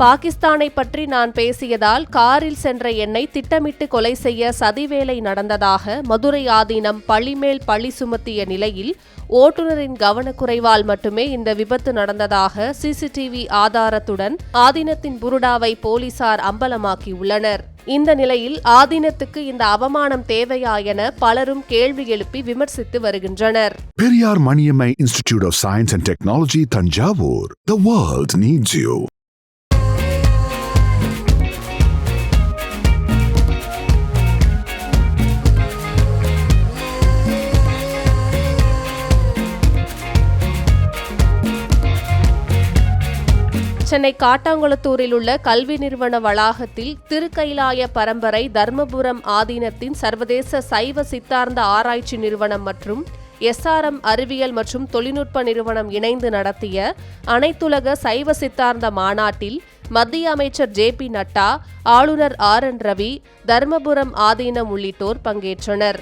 பாகிஸ்தானை பற்றி நான் பேசியதால் காரில் சென்ற என்னை திட்டமிட்டு கொலை செய்ய சதிவேலை நடந்ததாக மதுரை ஆதீனம் பழிமேல் பழி சுமத்திய நிலையில் ஓட்டுநரின் கவனக்குறைவால் மட்டுமே இந்த விபத்து நடந்ததாக சிசிடிவி ஆதாரத்துடன் ஆதீனத்தின் புருடாவை போலீசார் அம்பலமாக்கியுள்ளனர். இந்த நிலையில் ஆதீனத்துக்கு இந்த அவமானம் தேவையா என பலரும் கேள்வி எழுப்பி விமர்சித்து வருகின்றனர். Periyar Maniammai institute of science and technology Thanjavur. The world needs you Chennai காட்டாங்குளத்தூரில் உள்ள கல்வி நிறுவன வளாகத்தில் திருக்கைலாய பரம்பரை தர்மபுரம் ஆதீனத்தின் சர்வதேச சைவ சித்தார்ந்த ஆராய்ச்சி நிறுவனம் மற்றும் எஸ்ஆர்எம் அறிவியல் மற்றும் தொழில்நுட்ப நிறுவனம் இணைந்து நடத்திய அனைத்துலக சைவ சித்தார்ந்த மாநாட்டில் மத்திய அமைச்சர் ஜே பி நட்டா ஆளுநர் ஆர் என் ரவி தர்மபுரம் ஆதீனம் உள்ளிட்டோர் பங்கேற்றனர்.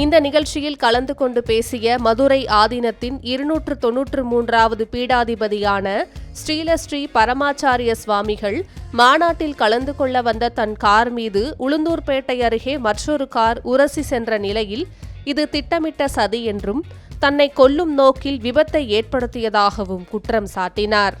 இந்த நிகழ்ச்சியில் கலந்து கொண்டு பேசிய மதுரை ஆதீனத்தின் இருநூற்று தொன்னூற்று மூன்றாவது பீடாதிபதியான ஸ்ரீலஸ்ரீ பரமாச்சாரிய சுவாமிகள் மாநாட்டில் கலந்து கொள்ள வந்த தன் கார் மீது உளுந்தூர்பேட்டை அருகே மற்றொரு கார் உரசி சென்ற நிலையில் இது திட்டமிட்ட சதி என்றும் தன்னை கொல்லும் நோக்கில் விபத்தை ஏற்படுத்தியதாகவும் குற்றம் சாட்டினார்.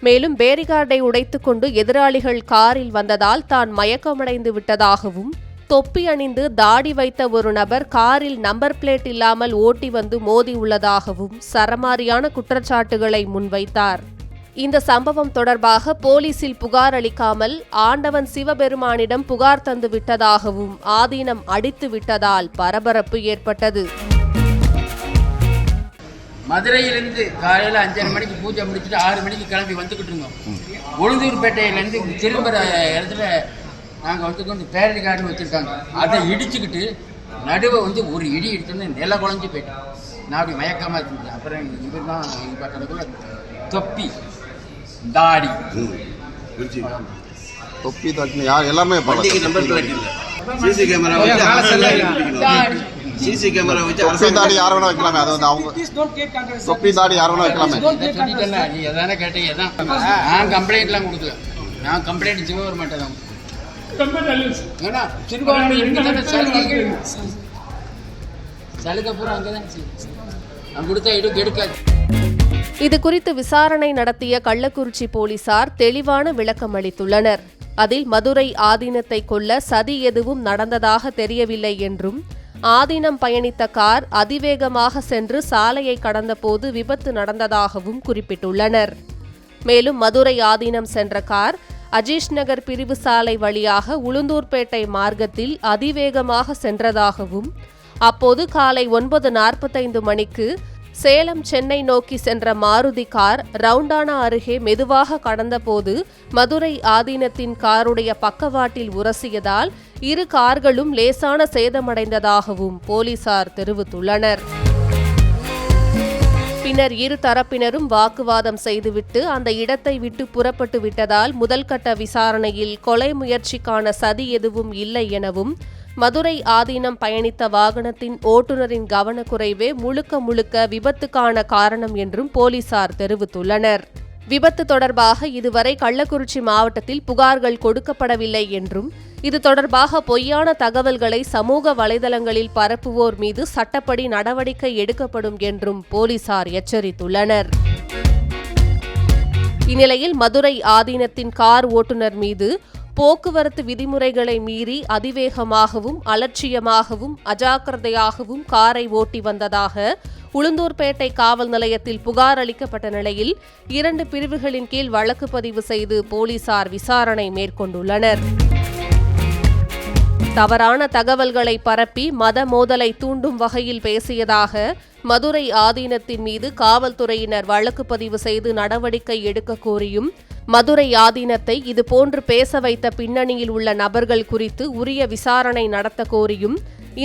மேலும் பேரிகார்டை உடைத்துக்கொண்டு எதிராளிகள் காரில் வந்ததால் தான் மயக்கமடைந்து விட்டதாகவும் தொப்பி அணிந்து தாடி வைத்த ஒரு நபர் காரில் நம்பர் பிளேட் இல்லாமல் ஓட்டி வந்து மோதி உள்ளதாகவும் சரமாரியான குற்றச்சாட்டுகளை முன்வைத்தார். இந்த சம்பவம் தொடர்பாக போலீசில் புகார் அளிக்காமல் ஆண்டவன் சிவபெருமானிடம் புகார் தந்து விட்டதாகவும் ஆதீனம் அடித்து விட்டதால் பரபரப்பு ஏற்பட்டது. மதுரையிலேருந்து காலையில் அஞ்சரை மணிக்கு பூஜை முடிச்சுட்டு ஆறு மணிக்கு கிளம்பி வந்துக்கிட்டு இருந்தோம். உளுந்தூர்பேட்டையிலேருந்து திரும்புகிற இடத்துல நாங்கள் வந்து கொண்டு பேரடி கார்டு வச்சுருக்காங்க. அதை இடிச்சுக்கிட்டு நடுவை வந்து ஒரு இடி இடிச்சோன்னு நில குழஞ்சி போயிட்டேன் நான் அப்படி மயக்கமாக இருந்துச்சு அப்புறம் இவர் தான் இது பார்க்கறதுக்குள்ள தொப்பி தாடி. தொப்பி தட்டு யார் எல்லாமே சிசி கேமரா தாடி. சிசி கேமரா வச்சு தொப்பி தாடி யார் வேணா வைக்கலாமே. அது வந்து அவங்க தொப்பி தாடி யார் வேணா வைக்கலாமே. இதை சொல்லிட்டேன்ல நீ எதானே கேட்டீங்க நான் கம்ப்ளைண்ட்லாம் கொடுக்கல. நான் கம்ப்ளைண்ட் சிவபெருமாட்டை தான் ஏன்னா சிறுபான்மை இருக்குதானே சலுகை சலுகை பூரா அங்கே தான் நான் கொடுத்தா எடுக்க எடுக்காது இது குறித்து விசாரணை நடத்திய கள்ளக்குறிச்சி போலீசார் தெளிவான விளக்கம் அளித்துள்ளனர். அதில் மதுரை ஆதீனத்தை கொல்ல சதி எதுவும் நடந்ததாக தெரியவில்லை என்றும் ஆதீனம் பயணித்த கார் அதிவேகமாக சென்று சாலையை கடந்தபோது விபத்து நடந்ததாகவும் குறிப்பிட்டுள்ளனர். மேலும் மதுரை ஆதீனம் சென்ற கார் அஜீஷ் நகர் பிரிவு சாலை வழியாக உளுந்தூர்பேட்டை மார்க்கத்தில் அதிவேகமாக சென்றதாகவும் அப்போது காலை ஒன்பது நாற்பத்தைந்து மணிக்கு சேலம் சென்னை நோக்கி சென்ற மாருதி கார் ரவுண்டானா அருகே மெதுவாக கடந்தபோது மதுரை ஆதீனத்தின் காருடைய பக்கவாட்டில் உரசியதால் இரு கார்களும் லேசான சேதமடைந்ததாகவும் போலீசார் தெரிவித்துள்ளனர். பின்னர் இரு தரப்பினரும் வாக்குவாதம் செய்துவிட்டு அந்த இடத்தை விட்டு புறப்பட்டு விட்டதால் முதல்கட்ட விசாரணையில் கொலை முயற்சிக்கான சதி எதுவும் இல்லை எனவும் மதுரை ஆதீனம் பயணித்த வாகனத்தின் ஓட்டுநரின் கவனக்குறைவே முழுக்க முழுக்க விபத்துக்கான காரணம் என்றும் போலீசார் தெரிவித்துள்ளனர். விபத்து தொடர்பாக இதுவரை கள்ளக்குறிச்சி மாவட்டத்தில் புகார்கள் கொடுக்கப்படவில்லை என்றும் இது தொடர்பாக பொய்யான தகவல்களை சமூக வலைதளங்களில் பரப்புவோர் மீது சட்டப்படி நடவடிக்கை எடுக்கப்படும் என்றும் போலீசார் எச்சரித்துள்ளனர். இந்நிலையில் மதுரை ஆதீனத்தின் கார் ஓட்டுநர் மீது போக்குவரத்து விதிமுறைகளை மீறி அதிவேகமாகவும் அலட்சியமாகவும் அஜாக்கிரதையாகவும் காரை ஓட்டி வந்ததாக உளுந்தூர்பேட்டை காவல் நிலையத்தில் புகார் அளிக்கப்பட்ட நிலையில் இரண்டு பிரிவுகளின் கீழ் வழக்கு பதிவு செய்து போலீசார் விசாரணை மேற்கொண்டுள்ளனர். தவறான தகவல்களை பரப்பி மத மோதலை தூண்டும் வகையில் பேசியதாக மதுரை ஆதீனத்தின் மீது காவல்துறையினர் வழக்கு பதிவு செய்து நடவடிக்கை எடுக்க கோரியும் மதுரை ஆதீனத்தை இதுபோன்று பேச வைத்த பின்னணியில் உள்ள நபர்கள் குறித்து உரிய விசாரணை நடத்த கோரியும்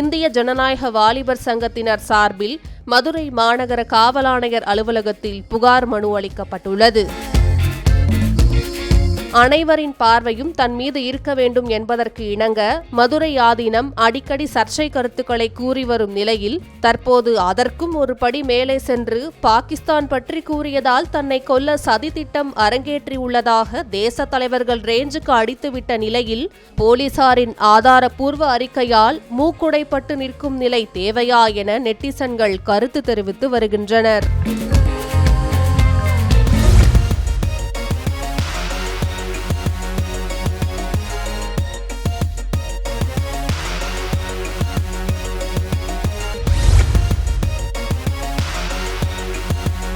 இந்திய ஜனநாயக வாலிபர் சங்கத்தினர் சார்பில் மதுரை மாநகர காவலாணையர் அலுவலகத்தில் புகார் மனு அளிக்கப்பட்டுள்ளது. அனைவரின் பார்வையும் தன் மீது இருக்க வேண்டும் என்பதற்கு இணங்க மதுரை ஆதீனம் அடிக்கடி சர்ச்சை கருத்துக்களை கூறி வரும் நிலையில் தற்போது அதற்கும் ஒரு படி மேலே சென்று பாகிஸ்தான் பற்றி கூறியதால் தன்னை கொல்ல சதி திட்டம் அரங்கேற்றியுள்ளதாக தேச தலைவர்கள் ரேஞ்சுக்கு அடித்துவிட்ட நிலையில் போலீசாரின் ஆதாரப்பூர்வ அறிக்கையால் மூக்குடைப்பட்டு நிற்கும் நிலை தேவையா என நெட்டிசன்கள் கருத்து தெரிவித்து வருகின்றனர்.